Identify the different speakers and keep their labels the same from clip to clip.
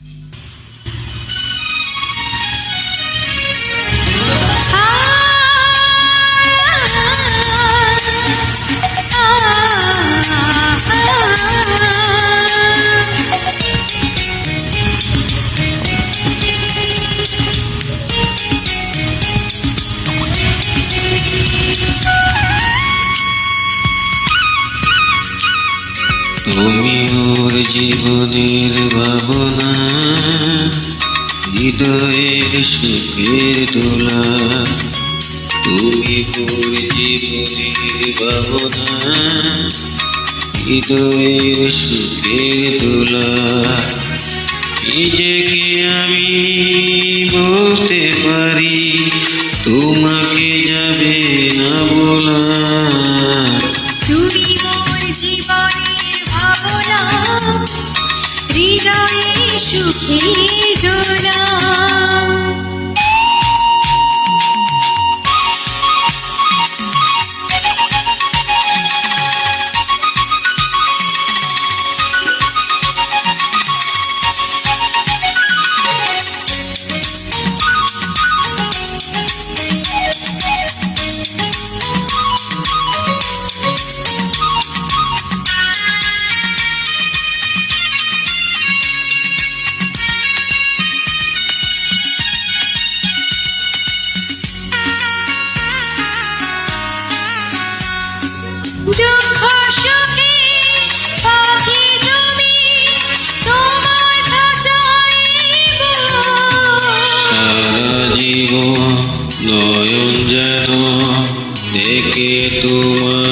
Speaker 1: Thank you. তুমি ওর জীবনের ভাবনা হৃদয়ের সুখের দোলা তুমি ওর জীবনের ভাবনা হৃদয়ের সুখের দোলা নিজেকে আমি বলতে পারি, তোমাকে
Speaker 2: হৃদয়ে সুখে দোলা
Speaker 1: নয়ন যেন দেখে তোমার।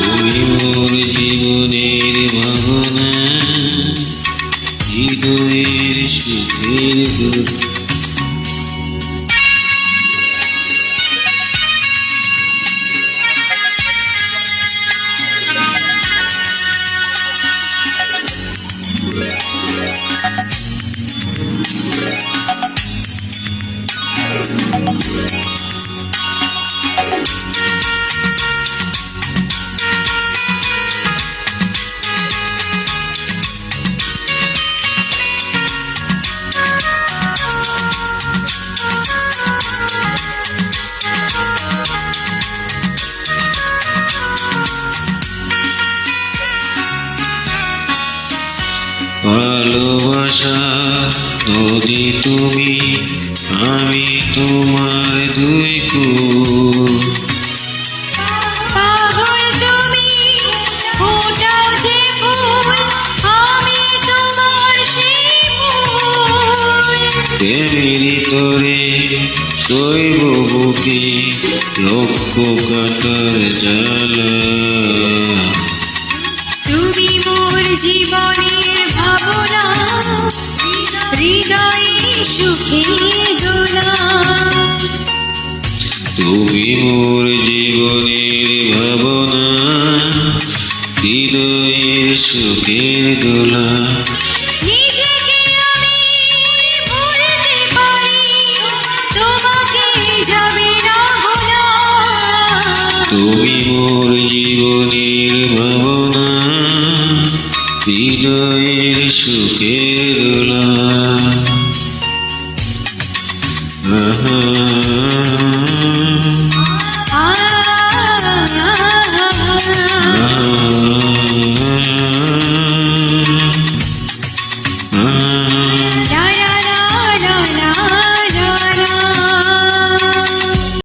Speaker 1: তুমি মোর জীবনের ভাবনা হৃদয়ের সুখের দূর ভালোবাসা নদী তুমি আমি তোমার দুই কুল। তেরি তোরে শৈব বুকে লক্ষ কাটার জ্বালা
Speaker 2: সুখে দোলা
Speaker 1: তুমি মোর জীবনের ভাবনা হৃদয়ের সুখের দোলা। তুমি মোর জীবনের ভাবনা হৃদয়ের সুখের দোলা। mm-hmm.